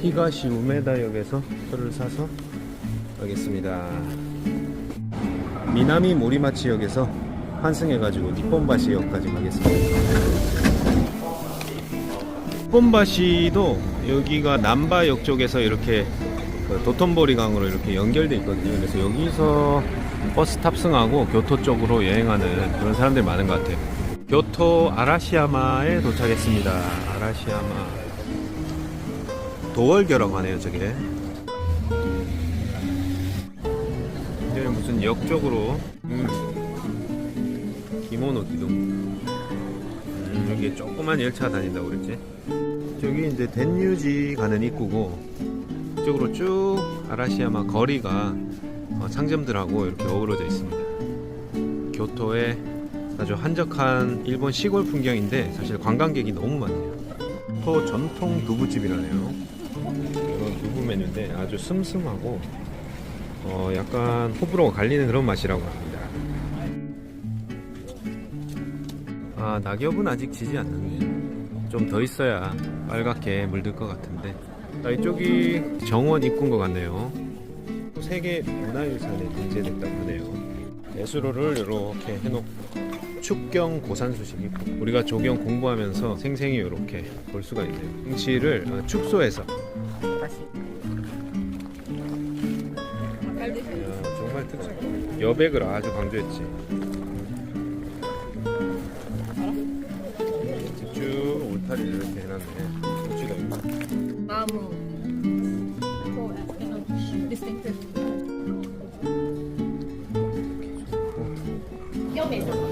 히가시 우메다역에서 표를 사서 가겠습니다. 미나미 모리마치역에서 환승해가지고 니폰바시역까지 가겠습니다. 니폰바시도 여기가 남바역 쪽에서 이렇게 그 도톤보리 강으로 이렇게 연결돼 있거든요. 그래서 여기서 버스 탑승하고 교토 쪽으로 여행하는 그런 사람들이 많은 것 같아요. 교토 아라시야마에 도착했습니다. 아라시야마 도월교라고 하네요, 저게. 이제는 무슨 역 쪽으로 음. 기모노 기동. 음, 여기 조그만 열차 다닌다고 그랬지. 저기 이제 덴유지 가는 입구고 이쪽으로 쭉 아라시야마 거리가 어, 상점들하고 이렇게 어우러져 있습니다. 교토의 아주 한적한 일본 시골 풍경인데 사실 관광객이 너무 많네요. 또 전통 두부집이라네요. 이런 두부 메뉴인데 아주 슴슴하고 어, 약간 호불호가 갈리는 그런 맛이라고 합니다. 아 낙엽은 아직 지지 않았네요. 좀더 있어야 빨갛게 물들 것 같은데 자, 이쪽이 정원 입구인 것 같네요. 세계 문화유산에 등재됐다고 하네요. 예수로를 이렇게 해놓고 축경 고산수식 있고 우리가 조경 공부하면서 생생히 이렇게 볼 수가 있네요. 경치를 어, 축소해서 이야, 정말 특색. 여백을 아주 강조했지. 쭉 울타리를 이렇게 해놨네. 좋지도 않고. 나무 distinctive. 아,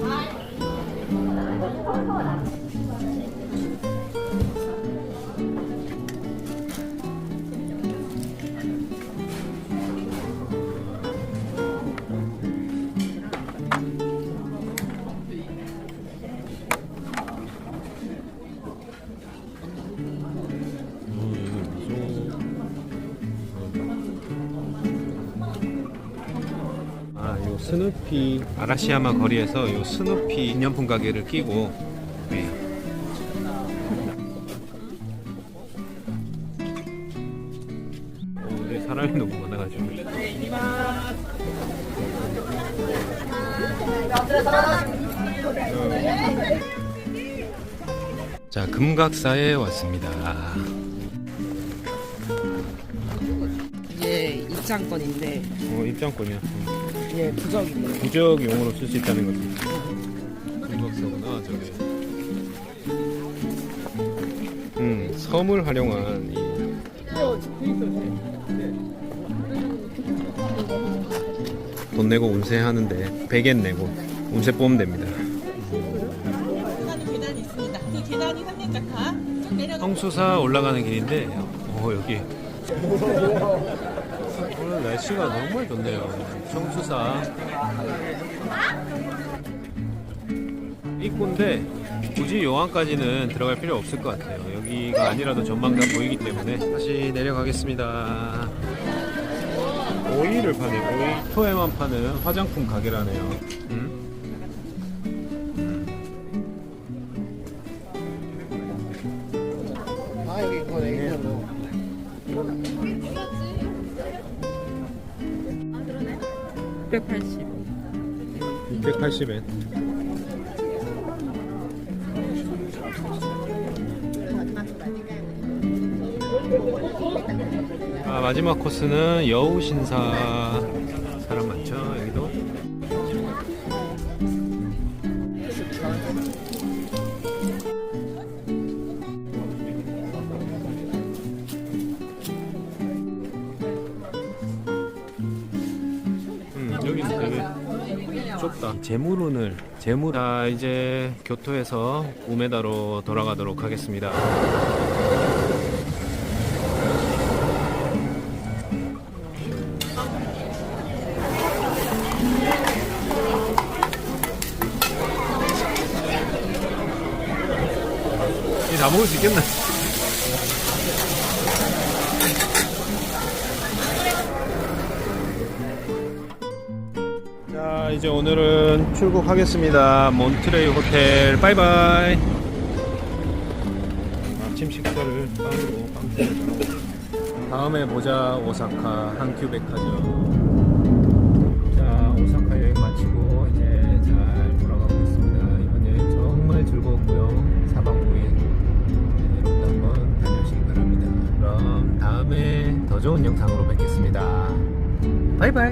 요 스누피 아라시야마 거리에서 요 스누피 기념품 가게를 끼고 네. 오, 근데 사람이 너무 많아가지고 자 금각사에 왔습니다. 입장권인데 어 입장권이야. 이게 부적이네. 부적용으로 쓸 수 있다는 거지. 금각사구나 저게. 음 섬을 활용한 이 돈 내고 운세 하는데 100엔 내고 운세 뽑으면 됩니다. 계단이 계단이 있습니다. 이 계단이 3년 쭉 내려가. 성수사 올라가는 길인데 어 여기 오늘 날씨가 정말 좋네요. 성수사 입구인데 굳이 요안까지는 들어갈 필요 없을 것 같아요. 여기가 아니라도 전망 다 보이기 때문에 다시 내려가겠습니다. 오이를 파네. 오이 토에만 파는 화장품 가게라네요. 음? 180. 280엔. 아, 마지막 코스는 여우신사 사람 많죠 여기도 여기는 되게 좁다. 재물운을 재물. 자 이제 교토에서 우메다로 돌아가도록 하겠습니다. 이다 먹을 수 있겠나? 자 이제 오늘은 출국하겠습니다 몬트레이 호텔 바이바이 아침 식사를 빵으로 빵 다음에 보자 오사카 한큐 백화점. 자 오사카 여행 마치고 이제 잘 돌아가고 있습니다. 이번 여행 정말 즐거웠고요. 4박 5일 여러분도 한번 다녀오시기 바랍니다. 그럼 다음에 더 좋은 영상으로 뵙겠습니다. 바이바이.